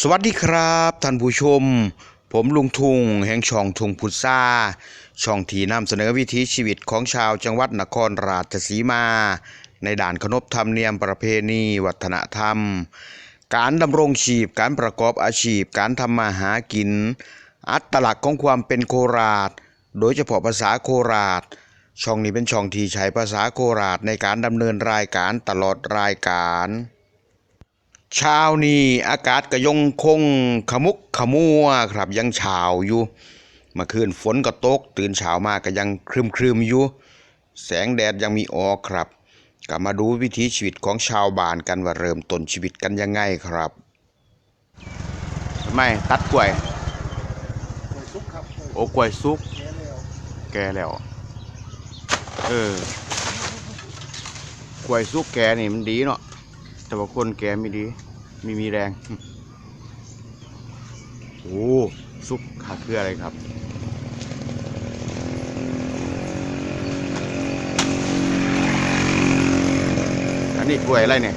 สวัสดีครับท่านผู้ชม ผมลุงทุงแห่งช่องทุงพุทธาช่องที่นำเสนอวิถีชีวิตของชาวจังหวัดนครราชสีมา ในด่านขนบธรรมเนียมประเพณี วัฒนธรรม การดำรงชีพการประกอบอาชีพ การทำมาหากิน อัตลักษณ์ของความเป็นโคราช โดยเฉพาะภาษาโคราช ช่องนี้เป็นช่องที่ใช้ภาษาโคราชในการดำเนินรายการตลอดรายการ เช้านี้อากาศก็ยงคงขมุกขมัวครับยังเช้าอยู่เมื่อคืนฝนก็ตก ตื่นเช้ามาก็ยังครึมครึมๆอยู่ แสงแดดยังมีออกครับก็มาดูวิถีชีวิตของชาวบ้านกันว่าเริ่มต้นชีวิตกันยังไงครับไม่ตัดกล้วยโอ้กล้วยสุก แกแล้วลวเออกล้วยสุกแกนี่มันดีเนาะ แต่ว่าคนแกไม่ดีไม่มีแรง โอ้ซุปขาคืออะไรครับอันนี้กล้วยอะไรเนี่ย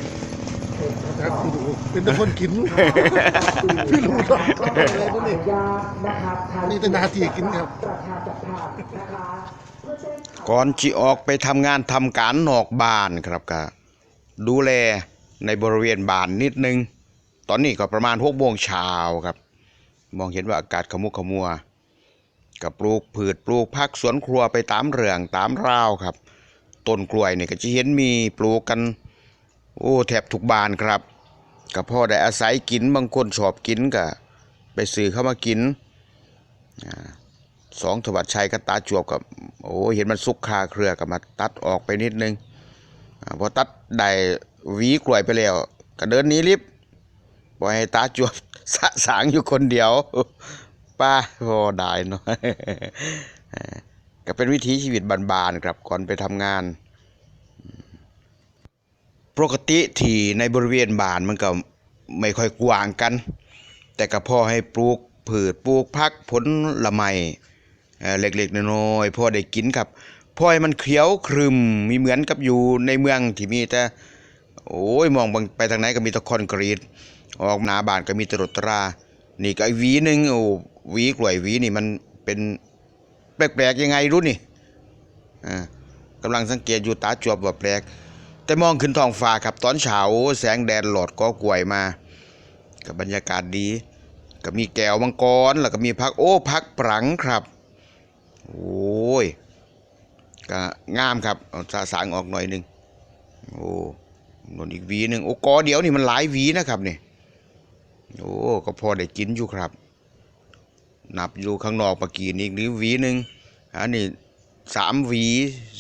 ครับดูเป็นแต่คนกินไม่รู้หรอกอะไรพวกนี้นี่เป็นหนาทีกินครับก่อนที่ออกไปทำงานทำการนอกบ้านครับก็ดูแล ในบริเวณบานนิดนึง ตอนนี้ก็ประมาณหกโมงเช้าครับ มองเห็นว่าอากาศขมุกขมัวกับปลูกพืชปลูกผักสวนครัวไปตามเรื่องตามราวครับต้นกล้วยนี่ก็จะเห็นมีปลูกกัน โอ้แทบทุกบานครับก็พ่อได้อาศัยกินบางคนชอบกินก็ไปซื้อเข้ามากินสองถวัดชัยกับตาจวบกับโอ้เห็นมันสุกคาเครือกับมาตัดออกไปนิดนึงอพอตัดได้ หวีกล้วยไปแล้วก็เดินหนี้ลิบปล่อยให้ตาจวบสะสางอยู่คนเดียว ป้าพอได้เนาะเออก็เป็นวิถีชีวิตบานๆครับก่อนไปทำงาน ปกติที่ในบริเวณบ้านมันก็ไม่ค่อยกว้างกัน แต่ก็พอให้ปลูกพืชปลูกผักผลละไมเอ่อเล็กๆน้อยๆพอได้กินครับพอให้มันเขียวครึมมีเหมือนกับอยู่ในเมืองที่มีแต่ โอ้ยมองไปทางไหนก็มีต่คอนกรีต ออกหนาบานก็มีตรถตรา นี่ก็ไอ้วีหนึ่งโอ้วีกล้วยวีนี่มันเป็นแปลกๆยังไงรู้นี่อ่ากำลังสังเกตอยู่ตาจวบว่าแปลก แต่มองขึ้นท้องฟ้าครับตอนเช้าแสงแดดหลอดก็กลวยมา กับบรรยากาศดี ก็มีแก้วมังกรแล้วก็มีพักโอ้พักปรังครับ โอ้ยก็งามครับเอาสาสางออกหน่อยหนึ่งโอ้ นนอีกวีหนึ่งโอ้กอเดี๋ยวนี่มันหลายวีนะครับนี่โอ้ก็พอได้กินอยู่ครับ นับอยู่ข้างนอกเมื่อกี้นี่หรือวีหนึ่งอันนี้สามวี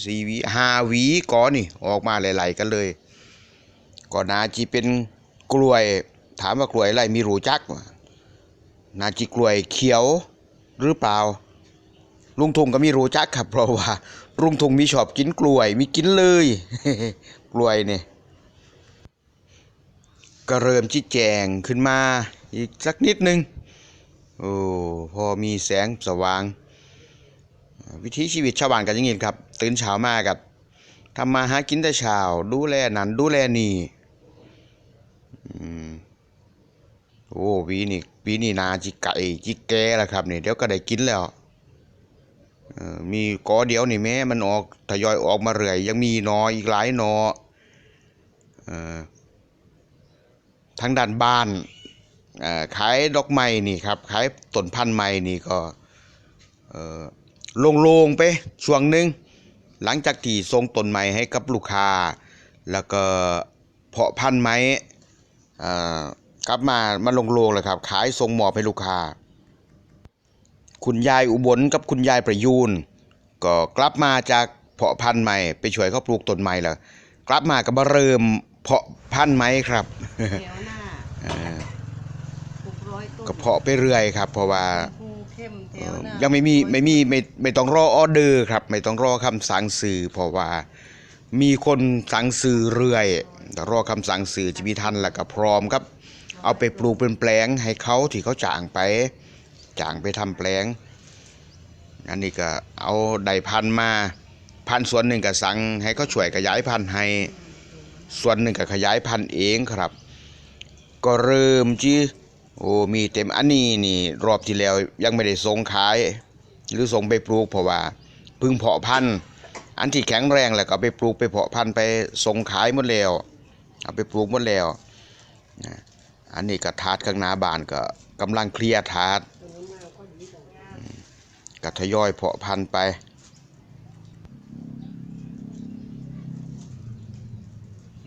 สี่วีห้าวีกอนี่ออกมาหลายๆกันเลยก็นาจีเป็นกล้วย ถามว่ากล้วยอะไรมีรูจักนาจิกล้วยเขียวหรือเปล่า ลุงทงก็มีรู้จักครับเพราะว่าลุงทงมีชอบกินกล้วย มีกินเลย กล้วยเนี่ย ก็เริ่มชี้แจงขึ้นมาอีกสักนิดนึงโอ้พอมีแสงสว่าง วิถีชีวิตชาวบ้านกันอย่างนี้ครับ ตื่นเช้ามากับทำมาหากินแต่เช้าดูแลนั่นดูแลนี่อืมโอ้ปีนี้ปีนี้นาจิไก่จิแก่แล้วครับนี่เดี๋ยวก็ได้กินแล้วมีกอเดียวนี่แม้มันออกทยอยออกมาเรื่อยยังมีนออีกหลายนออ ทางด้านบ้านขายดอกไม้นี่ครับขายต้นพันธุ์ไม้นี่ก็โล่งๆไปช่วงหนึ่งหลังจากที่ส่งต้นไม้ให้กับลูกค้า แล้วก็เพาะพันธุ์ไม้กลับมามาลงโล่งเลยครับ ขายส่งหมอบให้ลูกค้า คุณยายอุบลกับคุณยายประยูนก็กลับมาจากเพาะพันธุ์ใหม่ไปช่วยเขาปลูกต้นใหม่แล้วกลับมาก็มาเริ่ม เพาะพันธุ์ใหม่ครับแถวหน้าเออหกร้อยต้นก็เพาะไปเรื่อยครับ เพราะว่าภูเข้มแถเอ่วอหน้ายังไม่มี600ไม่มีไม่ไม่ต้องรอออเดอร์ครับ ไม่ต้องรอคำสั่งซื้อเพราะว่ามีคนสั่งซื้อเรื่อยแต่รอคำสั่งซื้อจะมีทันแล้วก็พร้อมครับ เอาไปปลูกเป็นแปลงให้เขาที่เขาจ้างไปจ้างไปทำแปลง อันนี้ก็เอาได้พันธุ์มาพันธุ์ส่วนหนึ่งก็สั่งให้เขาช่วยขยายพันธุ์ให้ ส่วนหนึ่งก็ขยายพันธุ์เองครับ ก็เริ่มจีโอ้มีเต็มอันนี้นี่ รอบที่แล้วยังไม่ได้ส่งขาย หรือส่งไปปลูกเพราะว่าเพึ่งเพาะพันธุ์อันที่แข็งแรงแล้วก็ไปปลูกไปเพาะพันธุ์ไปส่งขายหมดแล้วเอาไปปลูกหมดแล้วอันนี้ก็ทาดข้างหน้าบานก็กำลังเคลียร์ทาดก็ทยอยเพาะพันธุ์ไป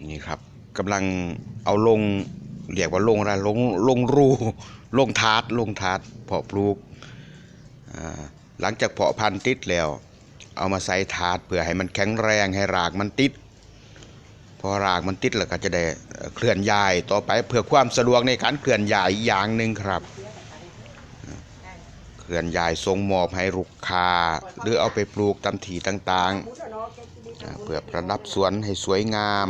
นี่ครับกำลังเอาลงเรียกว่าลงอะไรลงลงรูลงทาดลงทาดเพาะปลูกหลังจากเพาะพันธุ์ติดแล้ว เอามาใส่ถาดเพื่อให้มันแข็งแรงให้รากมันติด พอรากมันติดแล้วก็จะได้เอ่อเคลื่อนย้ายต่อไปเพื่อความสะดวกในการเคลื่อนย้ายอย่างหนึ่งครับ เคลื่อนย้ายส่งมอบให้ลูกค้าหรือเอาไปปลูกตามที่ต่างๆอ่าเพื่อประดับสวนให้สวยงาม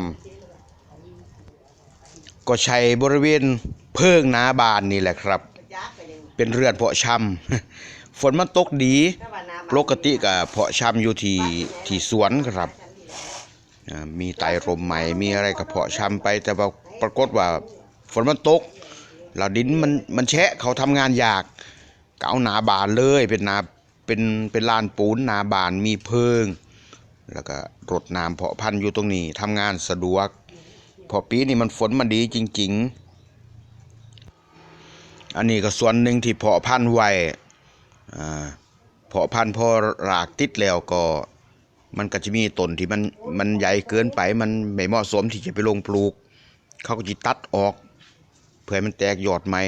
ก็ใช้บริเวณเพิงหนาบานนี่แหละครับ เป็นเรือนเพาะชำฝนมันตกดีปกติก็เพาะชำอยู่ที่ที่สวนครับมีไตรมใหม่มีอะไรก็เพาะชำไป แต่ว่าปรากฏว่าฝนมันตกแล้วดินมันมันแฉะเขาทำงานยากก็เอาหนาบานเลยเป็นนาเป็นเป็นลานปูนนาบานมีเพิง แล้วก็รดน้ำเพาะพันธุ์อยู่ตรงนี้ทำงานสะดวก พอปีนี้มันฝนมันดีจริง ๆ อันนี้ก็ส่วนหนึ่งที่เพาะพันธุ์ไว้อ่าเพาะพันธุ์พอรากติดแล้วก็มันก็จะมีต้นที่มันมันใหญ่เกินไปมันไม่เหมาะสมที่จะไปลงปลูก เขาก็จะตัดออก เพื่อให้มันแตกยอดไม้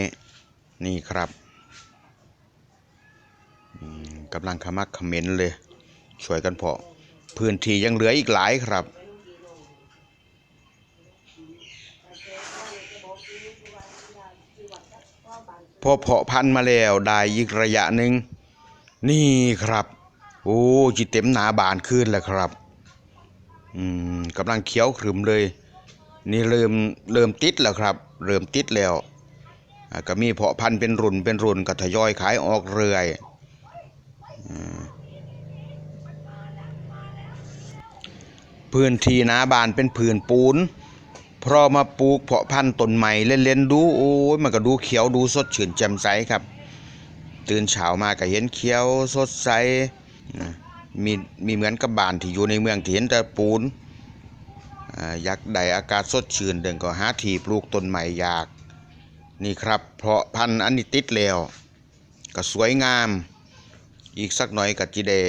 นี่ครับกำลังขมักขม้นเลย ช่วยกันเพาะ พื้นที่ยังเหลืออีกหลายครับ พอเพาะพันธุ์มาแล้วได้อีกระยะหนึ่งนี่ครับ โอ้จิเต็มหนาบานขึ้นแล้วครับอืมกำลังเขียวขรึมเลย นี่เริ่มเริ่มติดแล้วครับ เริ่มติดแล้วอ่าก็มีเพาะพันธุ์เป็นรุ่นเป็นรุ่นก็ทยอยขายออกเรื่อยอพื้นที่หนาบานเป็นพื้นปูน พอมาปลูกเพาะพันธุ์ต้นใหม่เล่นๆดูโอ้ยมันก็ดูเขียวดูสดชื่นแจ่มใสครับ ตื่นเช้ามาก็เห็นเขียวสดใสมีมีเหมือนกับบ้านที่อยู่ในเมืองที่เห็นแต่ปูนออยากได้อากาศสดชื่นเดินก็หาที่ปลูกต้นใหม่อยากนี่ครับเพาะพันธุ์อันนี้ติดแล้วก็สวยงาม อีกสักหน่อยก็จะได้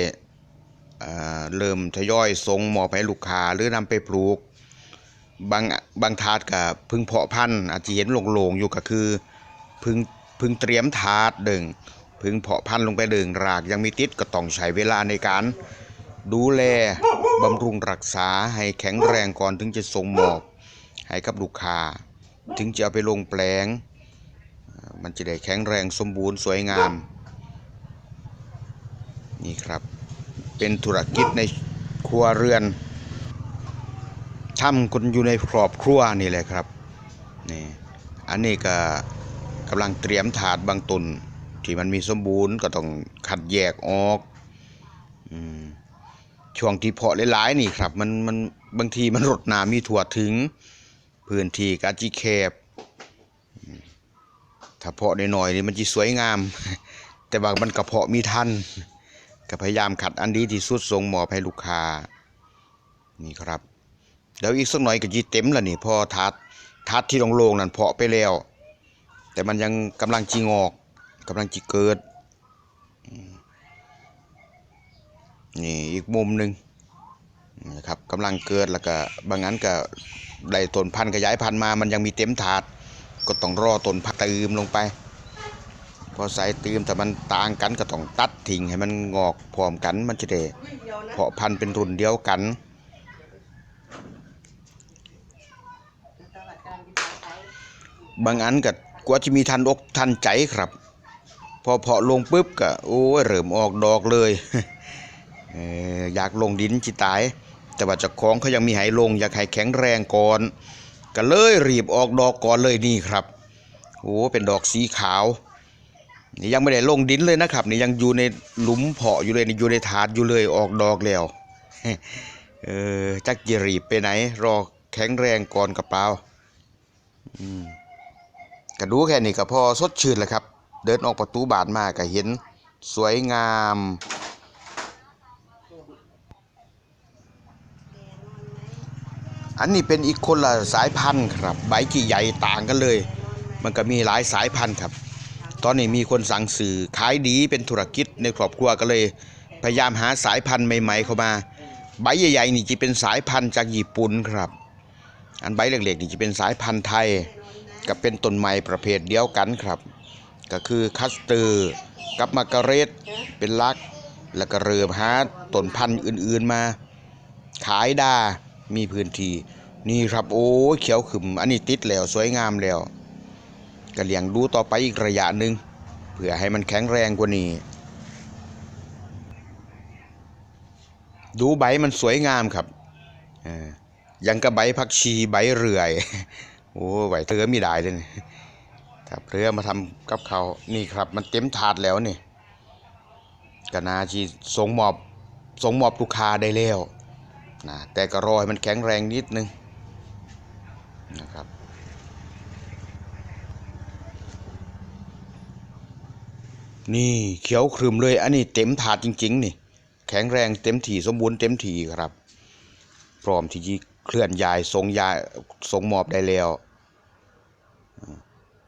อ่าเริ่มทยอยส่งหมอบให้ลูกค้าหรือนำไปปลูก บางบางทาดก็เพึ่งเพาะพันธุ์อาจจะเห็นโล่งๆอยู่ก็คือพึ่งพึ่งเตรียมทาดเดึงพึ่งเพาะพันธุ์ลงไปเดึงรากยังมีติดก็ต้องใช้เวลาในการดูแลบำรุงรักษาให้แข็งแรงก่อนถึงจะส่งมอบให้กับลูกค้าถึงจะเอาไปลงแปลง มันจะได้แข็งแรงสมบูรณ์สวยงาม นี่ครับ เป็นธุรกิจในครัวเรือน ทำคนอยู่ในครอบครัวนี่แหละครับนี่อันนี้ก็กำลังเตรียมถาดบางตุนที่มันมีสมบูรณ์ก็ต้องคัดแยกออกอช่วงที่เพาะหลายๆนี่ครับ มันมันบางทีมันรดน้ำมีถั่วถึง พื้นที่กาจีแคบถ้าเพาะน้อยๆนี่มันจะสวยงาม แต่บางมันกระเพาะมีทันก็พยายามขัดอันดีที่สุดส่งหมอบให้ลูกค้านี่ครับ เดี๋ยวอีกสักหน่อยก็จีเต็มแล้วนี่พอทัดทัดที่โล่งๆนั่นเพาะไปแล้ว แต่มันยังกำลังจีงอกกำลังจีเกิดนี่อีกมุมหนึ่งนะครับกำลังเกิดแล้วก็บางงั้นก็ได้ต้นพันธุ์ขยายพันธุ์มา มันยังมีเต็มถาด ก็ต้องรอต้นพันธุ์ตืมลงไป พอใส่ตืมแต่มันต่างกันก็ต้องตัดทิ้งให้มันงอกพร้อมกันมันจะได้เพาะพันธุ์เป็นรุ่นเดียวกัน บางอันก็กว่าจะมีทันอกทันใจครับ พอเพาะลงปุ๊บก็โอ้เริ่มออกดอกเลยเอออยากลงดินจิตาย แต่ว่าเจ้าของเขายังมีให้ลงอยากให้แข็งแรงก่อน ก็เลยรีบออกดอกก่อนเลยนี่ครับโอ้เป็นดอกสีขาวนี่ยังไม่ได้ลงดินเลยนะครับนี่ยังอยู่ในหลุมเพาะอยู่เลยนี่อยู่ในถาดอยู่เลยออกดอกแล้วเออจักจะรีบไปไหน รอแข็งแรงก่อนกับเปล่าอืม ก็ดูแค่นี้ก็พอสดชื่นแล้วครับ เดินออกประตูบานมาก็เห็นสวยงาม อันนี้เป็นอีกคนละสายพันธุ์ครับ ใบที่ใหญ่ต่างกันเลย มันก็มีหลายสายพันธุ์ครับ ตอนนี้มีคนสั่งสื่อขายดีเป็นธุรกิจในครอบครัวก็เลย พยายามหาสายพันธุ์ใหม่ ๆ เข้ามา ใบใหญ่ๆนี่จะเป็นสายพันธุ์จากญี่ปุ่นครับ อันใบเล็กๆนี่จะเป็นสายพันธุ์ไทย กับเป็นต้นไม้ประเภทเดียวกันครับ ก็คือคัสเตอร์กับมาการเรตเป็นลัก แล้วก็เริ่มหาต้นพันธุ์อื่นๆมา ขายดามีพื้นที่นี่ครับโอ้เขียวขึมอันนี้ติดแล้วสวยงามแล้วก็เลี้ยงดูต่อไปอีกระยะหนึ่งเพื่อให้มันแข็งแรงกว่านี้ ดูใบมันสวยงามครับ ยังกับใบผักชีใบเรื่อย โอ้ใบเธอมีได้เลยนี่ครับเรือมาทำกับเขานี่ครับ มันเต็มถาดแล้วนี่กนาชีส่งมอบส่งมอบลูกค้าได้แล้วนะแต่ก็รอให้มันแข็งแรงนิดนึงนะครับนี่เขียวครึมเลย อันนี้เต็มถาดจริง ๆ นี่ แข็งแรงเต็มที่สมบูรณ์เต็มที่ครับ พร้อมที่จะ เคลื่อนย้ายส่งย้ายส่งมอบได้แล้ว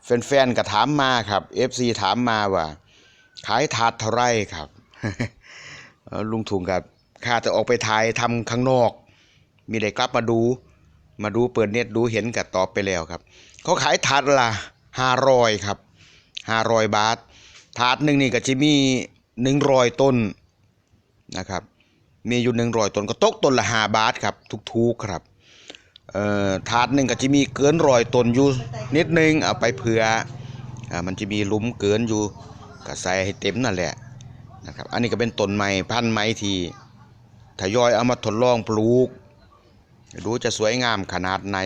แฟนๆก็ถามมาครับ FC ถามมาว่า ขายถาดเท่าไรครับ ลุงถุงกับข้าจะออกไปถ่ายทำข้างนอก มีได้กลับมาดู มาดูเปิดเน็ตดูเห็นกับตอบไปแล้วครับ เขาขายถาดละห้าร้อยครับห้าร้อยบาท ถาดหนึ่งนี่ก็จะมีหนึ่งร้อยต้นนะครับ มีอยู่หนึ่งรอยต้นก็ตกต้นละห้าบาทครับทุกๆครับเอ่อถาดหนึ่งก็จะมีเกินรอยต้นอยู่นิดนึงเอาไปเผื่ออ่ามันจะมีหลุมเกินอยู่ก็ใส่ให้เต็มนั่นแหละนะครับอันนี้ก็เป็นต้นไม้พันไม้ที่ทยอยเอามาทดลองปลูกดูจะสวยงามขนาดไหน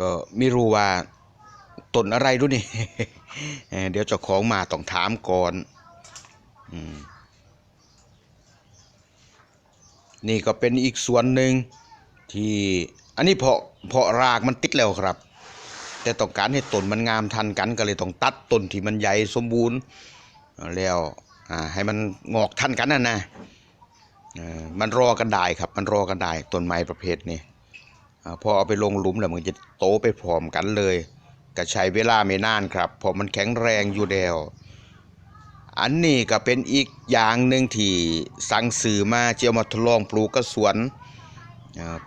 ก็ไม่รู้ว่าต้นอะไรดูนี่ เดี๋ยวเจ้าของมาต้องถามก่อน นี่ก็เป็นอีกส่วนหนึ่งที่อันนี้เพาะเพาะรากมันติดแล้วครับ แต่ต้องการให้ต้นมันงามทันกันก็เลยต้องตัดต้นที่มันใหญ่สมบูรณ์แล้วอ่าให้มันงอกทันกันนะนะอ่อมันรอกันได้ครับ มันรอกันได้ต้นไม้ประเภทนี้อาพอเอาไปลงหลุมแล้วมันจะโตไปพร้อมกันเลยก็ใช้เวลาไม่นานครับเพราะมันแข็งแรงอยู่แล้ว อันนี้ก็เป็นอีกอย่างหนึ่งที่สั่งสื่อมาเจียวมาทดลองปลูกกระสวน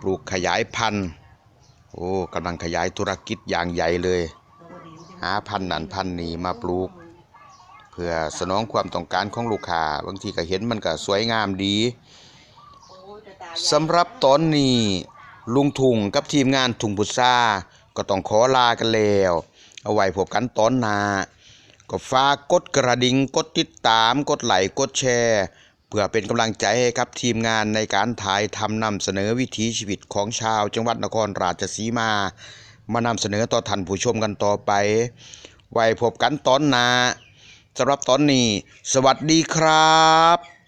ปลูกขยายพันธุ์โอ้กำลังขยายธุรกิจอย่างใหญ่เลย หาพันธุ์นั้นพันธุ์นี้มาปลูก เพื่อสนองความต้องการของลูกค้าบางทีก็เห็นมันก็สวยงามดีสำหรับตอนนี้ลุงทุงกับทีมงานทุงพุทราก็ต้องขอลากันแล้ว เอาไว้พบกันตอนหน้า ก็ฝากกดกระดิ่งกดติดตาม กดไลค์กดแชร์ เพื่อเป็นกำลังใจให้ครับทีมงานในการถ่ายทำนำเสนอวิถีชีวิตของชาว จังหวัดนครราชสีมา มานำเสนอต่อท่านผู้ชมกันต่อไป ไว้พบกันตอนหน้าสำหรับตอนนี้ สวัสดีครับ